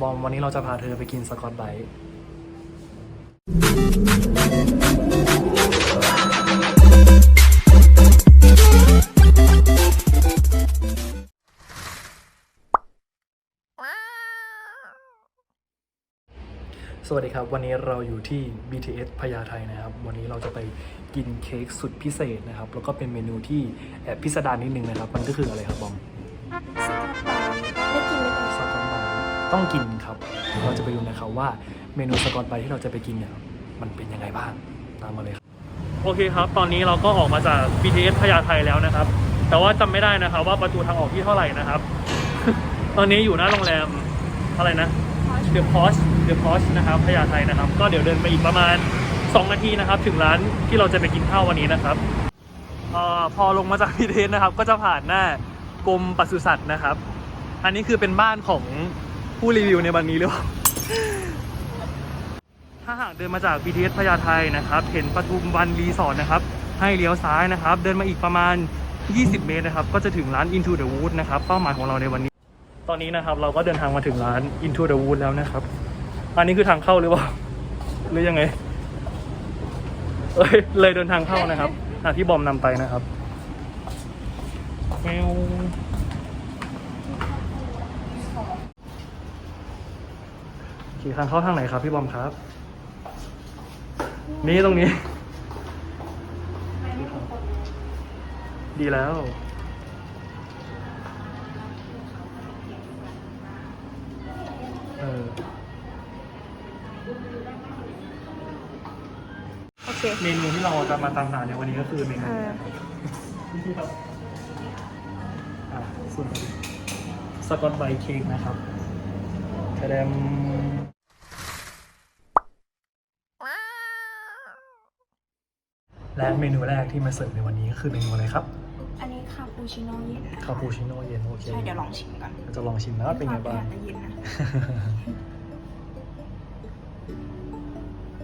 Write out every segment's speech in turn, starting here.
บอมวันนี้เราจะพาเธอไปกินสกอตไบรท์สวัสดีครับ วันนี้เราอยู่ที่ BTS พญาไทนะครับ วันนี้เราจะไปกินเค้กสุดพิเศษนะครับ แล้วก็เป็นเมนูที่แอบพิสดารนิดนึงนะครับ มันก็คืออะไรครับบอมได้กินไหมคะสกอตไบรท์ ต้องกินครับ เราจะไปดูนะครับว่าเมนูสกอตไบที่เราจะไปกินเนี่ยมันเป็นยังไงบ้างตามมาเลยครับโอเคครับ ตอนนี้เราก็ออกมาจาก BTS พญาไทแล้วนะครับ แต่ว่าจำไม่ได้นะครับว่าประตูทางออกที่เท่าไหร่นะครับ ตอนนี้อยู่หน้าโรงแรมอะไรนะ The Posh The Posh นะครับพญาไทนะครับ ก็เดี๋ยวเดินไปอีกประมาณ 2 นาทีนะครับ ถึงร้านที่เราจะไปกินข้าววันนี้นะครับออพอลงมาจาก BTS นะครับ ก็จะผ่านหน้ากรมปศุสัตว์นะครับ อันนี้คือเป็นบ้านของ ผู้รีวิวในวันนี้หรือเปล่าถ้าหากเดินมาจาก BTS พญาไทนะครับ เห็นปทุมวันรีสอร์ทนะครับ ให้เลี้ยวซ้ายนะครับ เดินมาอีกประมาณ 20 เมตรนะครับ ก็จะถึงร้าน Into the Wood นะครับ เป้าหมายของเราในวันนี้ ตอนนี้นะครับเราก็เดินทางมาถึงร้าน Into the Wood แล้วนะครับ อันนี้คือทางเข้าหรือเปล่า หรือยังไงเอ้ยเลยเดินทางเข้านะครับอะที่บอมนำไปนะครับแมว ขี่ทางเข้าทางไหนครับพี่บอมครับ นี่ตรงนี้ ดีแล้ว เออ โอเค เมนูที่เราจะมาตามหาในวันนี้ก็คือเมนูเออ นี่ครับอ่าส่วนสกอตไบรท์เค้กนะครับแสดง และเมนูแรกที่มาเสิร์ฟในวันนี้ก็คือเมนูอะไรครับ อันนี้คาปูชิโน่เย็นนะคาปูชิโน่เย็นโอเคใช่เดี๋ยวลองชิมก่อนเราจะลองชิมนะว่าเป็นไงบ้างได้ยินนะ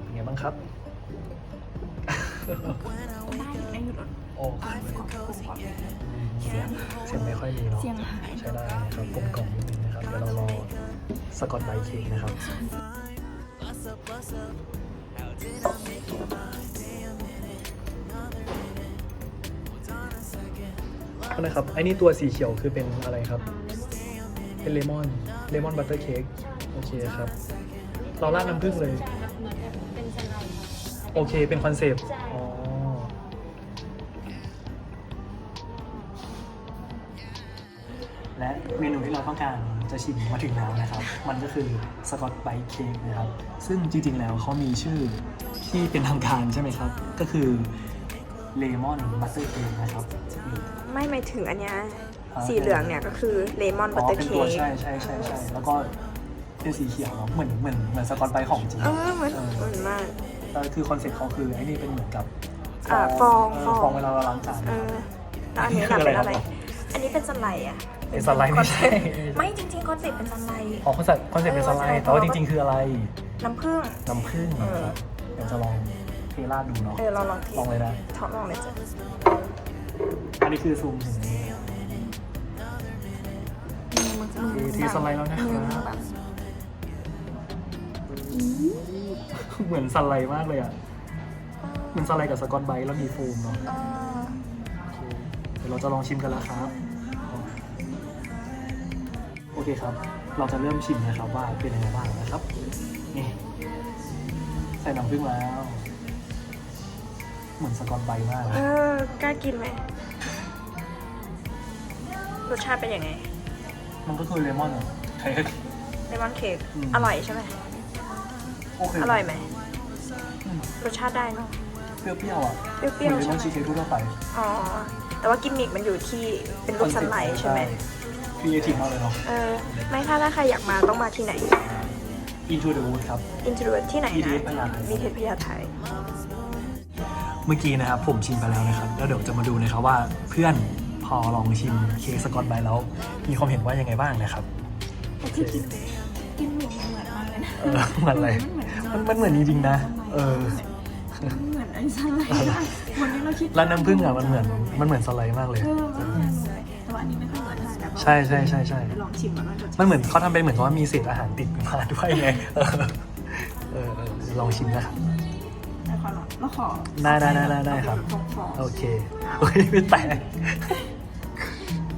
เป็นไงบ้างครับได้อยู่ได้อยู่รสโอ้กลมกล่อมกลมกล่อมเสียงเสียงไม่ค่อยมีเนาะเสียงหายใช้ได้นะครับกลมกล่อมนิดนึงนะครับเดี๋ยวเรารอสกอตไบรท์เค้กนะครับโท ษนะครับไอ้นี่ตัวสีเขียวคือเป็นอะไรครับ เป็นเลมอน เลมอนบัตเตอร์เค้ก โอเคครับ เราราดน้ำผึ้งเลยใช่ครับเหมือนแบบเป็นสไลด์ครับโอเค เป็นคอนเซปต์ใช่อ๋อและเมนูที่เราต้องการจะชิมมาถึงแล้วนะครับ มันก็คือสกอตไบรท์เค้กนะครับ ซึ่งจริงๆ แล้วเขามีชื่อที่เป็นทางการใช่ไหมครับ ก็คือ เลมอนบัตเตอร์เค้กนะครับนี่ไม่หมายถึงอันเนี้ยอ่าสีเหลืองเนี่ยก็คือเลมอนบัตเตอร์เป็นเค้ตัวกใช่ใช่ใช่ใช่แล้วก็เป็นสีเขียวเนอะเหมือนเหมือนเหมือนสกอตไบรท์ของจริงเออเหมือนเออเหมือนมาก แต่คือคอนเซ็ปต์เขาคือไอ้นี่เป็นเหมือนกับอ่าฟองเฟอง ฟองเวลาเราล้างจานเออแล้วอันนี้คือล่ะอะไรเป็นอะไรครับอันนี้เป็นสไลด์อะเป็นสไลด์ไม่ใช่ไม่จริงๆคอนเซ็ปต์เป็นสไลด์ อ๋อคอนเซ็ปต์คอนเซ็ปต์เป็นสไลด์แต่ว่าจริงๆคืออะไรน้ำผึ้งน้ำผึ้งเออนะครับเดี๋ยวจะลอง เทราดดูเนาะเออเราลองลองเลยนะทดลองเลยจ้ะอันนี้คือซูมถึงนี้มือมือคือที่สไลด์แล้วนะครับมือแบบเหมือนสไลด์มากเลยอะเหมือนสไลด์กับสกอตไบรท์แล้วมีโฟมเนาะเออโอเคเดี๋ยวเราจะลองชิมกันแล้วครับ โอเคครับ เราจะเริ่มชิมนะครับว่าเป็นยังไงบ้างนะครับนี่ใส่น้ำผึ้งแล้ว เหมือนสกอตไบรท์มากเออกล้ากินไหมรสชาติเป็นยังไงมันก็คือเลมอนอะเค้ก เลมอนเค้กอืม อร่อยใช่ไหมโอเคอร่อยไหมอืมรสชาติได้เนอะเปรี้ยวๆอะเปรี้ยวหมือนเลๆใช่มอนไหมชีสเค้กทั่วๆไปอ๋อแต่ว่ากิมมิกมันอยู่ที่เป็นลูกสไลด์ใช่ไหมครีเอทีฟมากเลยเนาะ เออไม่ถ้าถ้าใครอยากมาต้องมาที่ไหน Into the Wood ครับ อินทรูที่ไหนนะ BTS พญาไท มีเทศพญาไทย เมื่อกี้นะครับผมชิมไปแล้วนะครับ แล้วเดี๋ยวจะมาดูนะครับว่าเพื่อนพอลองชิมเค้กสกอตไบรท์แล้ว มีความเห็นว่ายังไงบ้างนะครับแต่ที่กินกิมมิกมันเหมือนมากเลยนะเออมันอะไรมันมันเหมือนจริงๆนะ เออมันเหมือนไอ้สไลด์อะวันนี้เราคิดแล้วน้ำผึ้งอะมันเหมือนมันเหมือนสไลด์มากเลย เออมันเหมือนเลยแต่ว่าอันนี้ไม่ค่อยเหมือนเท่าไหร่แต่ใช่ใช่ใช่ใช่ลองชิมก่อนว่าจะมันเหมือนเขาทำเป็นเหมือนกับว่ามีเศษอาหารติดมาด้วยไงเออเออเออลองชิมนะครับ ได้ขอลองแล้วขอได้ได้ได้ได้ได้ครับตรงคอโอเคโอ้ยไม่แตก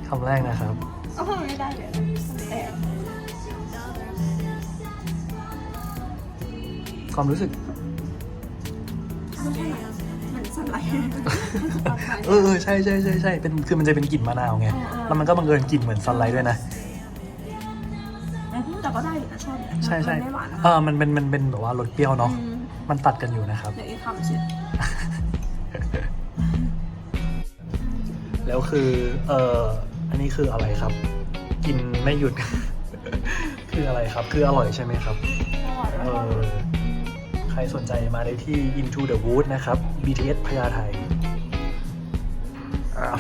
คำแรกนะครับโอ้โหไม่ได้เลยแต่ความรู้สึกไม่ใช่เหมือนสไลด์ เออเออใช่ใช่ใช่ใช่เป็นคือมันจะเป็นกลิ่นมะนาวไงแล้วมันก็บังเอิญกลิ่นเหมือนซันไลท์ด้วยนะแต่ก็ได้อยู่นะชอบใช่ใช่มันไม่หวานนะ เออมันเป็นมันเป็นแบบว่ารสเปรี้ยวเนาะอืม มันตัดกันอยู่นะครับ เดี๋ยวอีกคำเสร็จแล้วคือ เอ่อ อันนี้คืออะไรครับ กินไม่หยุด คืออะไรครับ คืออร่อยใช่ไหมครับ เออใครสนใจมาได้ที่ Into the Wood นะครับ BTS พญาไทอ้าว